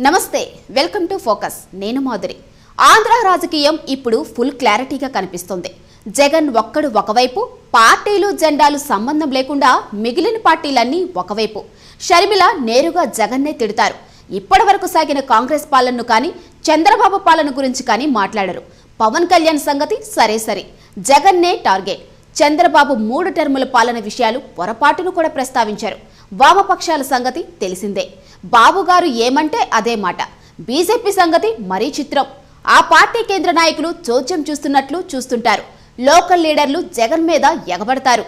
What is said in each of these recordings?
నమస్తే welcome to focus. నేను మాధురి. ఆంధ్ర రాజకీయం ఇప్పుడు ఫుల్ క్లారిటీగా కనిపిస్తుంది. జగన్ ఒక్కడు ఒకవైపు పార్టీలు జెండాలు సంబంధం లేకుండా మిగిలిన పార్టీలన్నీ ఒకవైపు. షర్మిల నేరుగా జగన్నే తిడతారు. ఇప్పటి వరకు సాగిన కాంగ్రెస్ పాలనను కానీ చంద్రబాబు పాలన గురించి కానీ మాట్లాడరు. పవన్ కళ్యాణ్ సంగతి సరే సరే. జగన్నే టార్గెట్. చంద్రబాబు మూడు టర్ముల పాలన విషయాలు పొరపాటును కూడా ప్రస్తావించారు. వామపక్షాల సంగతి తెలిసిందే. బాబుగారు ఏమంటే అదే మాట. బీజేపీ సంగతి మరీ చిత్రం. ఆ పార్టీ కేంద్ర నాయకులు చోద్యం చూస్తున్నట్లు చూస్తుంటారు. లోకల్ లీడర్లు జగన్ మీద ఎగబడతారు.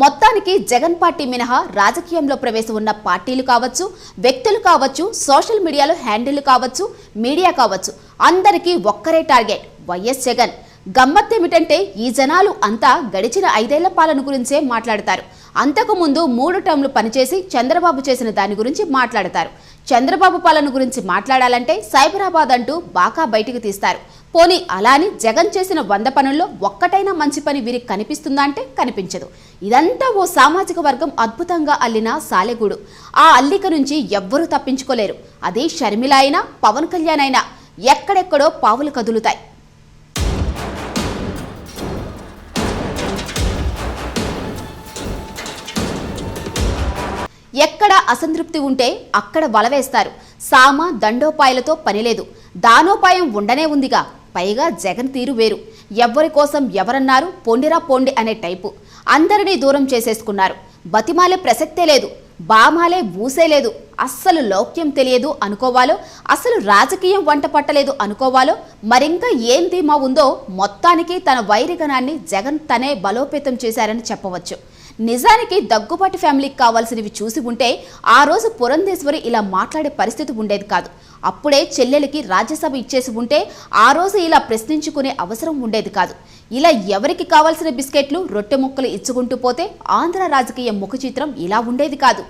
మొత్తానికి జగన్ పార్టీ మినహా రాజకీయంలో ప్రవేశం ఉన్న పార్టీలు కావచ్చు వ్యక్తులు కావచ్చు సోషల్ మీడియాలో హ్యాండిల్ కావచ్చు మీడియా కావచ్చు అందరికీ ఒక్కరే టార్గెట్ వైఎస్ జగన్. గమ్మత్తేమిటంటే ఈ జనాలు అంతా గడిచిన ఐదేళ్ళ పాలన గురించే మాట్లాడతారు. అంతకుముందు మూడు టర్మ్లు పనిచేసి చంద్రబాబు చేసిన దాని గురించి మాట్లాడతారు. చంద్రబాబు పాలన గురించి మాట్లాడాలంటే సైబరాబాద్ అంటూ బాకా బయటికి తీస్తారు. పోనీ అలాని జగన్ చేసిన వంద పనుల్లో ఒక్కటైనా మంచి పని వీరికి కనిపిస్తుందా అంటే కనిపించదు. ఇదంతా ఓ సామాజిక వర్గం అద్భుతంగా అల్లిన సాలెగూడు. ఆ అల్లిక నుంచి ఎవ్వరూ తప్పించుకోలేరు. అది షర్మిల అయినా పవన్ కళ్యాణ్ అయినా ఎక్కడెక్కడో పావులు కదులుతాయి. ఎక్కడ అసంతృప్తి ఉంటే అక్కడ వలవేస్తారు సామ దండోపాయలతో పనిలేదు దానోపాయం ఉండనే ఉందిగా. పైగా జగన్ తీరు వేరు. ఎవ్వరి కోసం ఎవరన్నారు? పొండిరా పొండి అనే టైపు. అందరినీ దూరం చేసేసుకున్నారు. బతిమాలే ప్రసక్తే లేదు. బామాలే బూసేలేదు అస్సలు లౌక్యం తెలియదు అనుకోవాలో? అసలు రాజకీయం వంట పట్టలేదు అనుకోవాలో? మరింకా ఏం ధీమా ఉందో మొత్తానికి తన వైరిగణాన్ని జగన్ తనే బలోపేతం చేశారని చెప్పవచ్చు. నిజానికి దగ్గుబాటి ఫ్యామిలీకి కావాల్సినవి చూసి ఉంటే ఆ రోజు పురంధేశ్వరి ఇలా మాట్లాడే పరిస్థితి ఉండేది కాదు. అప్పుడే చెల్లెలకి రాజ్యసభ ఇచ్చేసి ఉంటే ఆ రోజు ఇలా ప్రశ్నించుకునే అవసరం ఉండేది కాదు. ఇలా ఎవరికి కావాల్సిన బిస్కెట్లు రొట్టె ముక్కలు ఇచ్చుకుంటూ పోతే ఆంధ్ర రాజకీయ ముఖ చిత్రం ఇలా ఉండేది కాదు.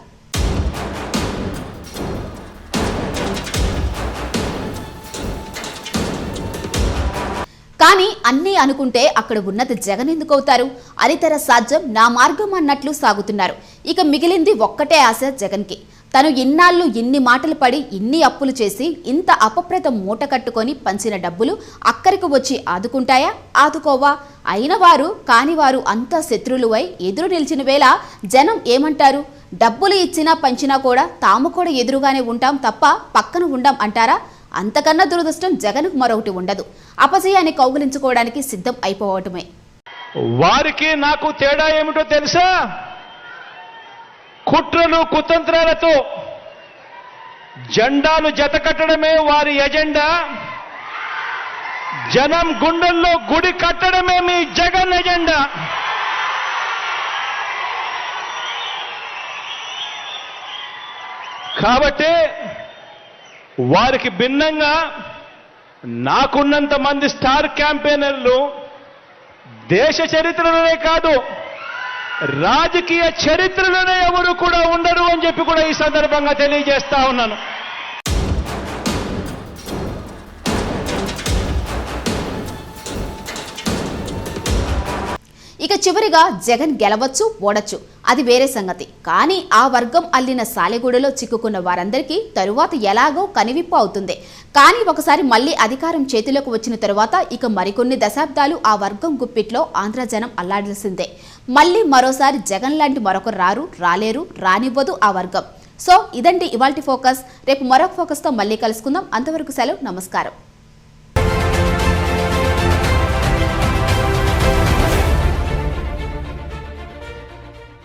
కానీ అన్నీ అనుకుంటే అక్కడ ఉన్నది జగన్ ఎందుకు అవుతారు అనితర సాధ్యం నా మార్గం అన్నట్లు సాగుతున్నారు. ఇక మిగిలింది ఒక్కటే ఆశ జగన్కి. తను ఇన్నాళ్ళు ఇన్ని మాటలు పడి ఇన్ని అప్పులు చేసి ఇంత అపప్రత మూట కట్టుకొని పంచిన డబ్బులు అక్కడికి వచ్చి ఆదుకుంటాయా? ఆదుకోవా? అయిన వారు వారు అంతా శత్రువులువై ఎదురు నిలిచిన వేళ జనం ఏమంటారు? డబ్బులు ఇచ్చినా పంచినా కూడా తాము కూడా ఎదురుగానే ఉంటాం తప్ప పక్కన ఉండం అంటారా? అంతకన్నా దురదృష్టం జగన్కు మరొకటి ఉండదు. అపజయాన్ని కౌగులించుకోవడానికి సిద్ధం అయిపోవటమే. వారికి నాకు తేడా ఏమిటో తెలుసా? కుట్రలు కుతంత్రాలతో జెండాలు జతకట్టడమే వారి ఎజెండా. జనం గుండెల్లో గుడి కట్టడమే మీ జగన్ ఎజెండా. కాబట్టి వారికి భిన్నంగా నాకున్నంత మంది స్టార్ క్యాంపెయినర్లు దేశ చరిత్రలోనే కాదు రాజకీయ చరిత్రలోనే ఎవరు కూడా ఉండరు అని చెప్పి కూడా ఈ సందర్భంగా తెలియజేస్తా ఉన్నాను. ఇక చివరిగా జగన్ గెలవచ్చు ఓడచ్చు. అది వేరే సంగతి. కానీ ఆ వర్గం అల్లిన సాలెగూడలో చిక్కుకున్న వారందరికీ తరువాత ఎలాగో కనివిప్పు అవుతుంది. కానీ ఒకసారి మళ్ళీ అధికారం చేతిలోకి వచ్చిన తరువాత ఇక మరికొన్ని దశాబ్దాలు ఆ వర్గం గుప్పిట్లో ఆంధ్ర జనం అల్లాడాల్సిందే. మళ్ళీ మరోసారి జగన్ లాంటి మరొకరు రారు రాలేరు రానివ్వదు ఆ వర్గం. సో ఇదండి ఇవాల్టి ఫోకస్. రేపు మరొక ఫోకస్తో మళ్ళీ కలుసుకుందాం. అంతవరకు సెలవు నమస్కారం.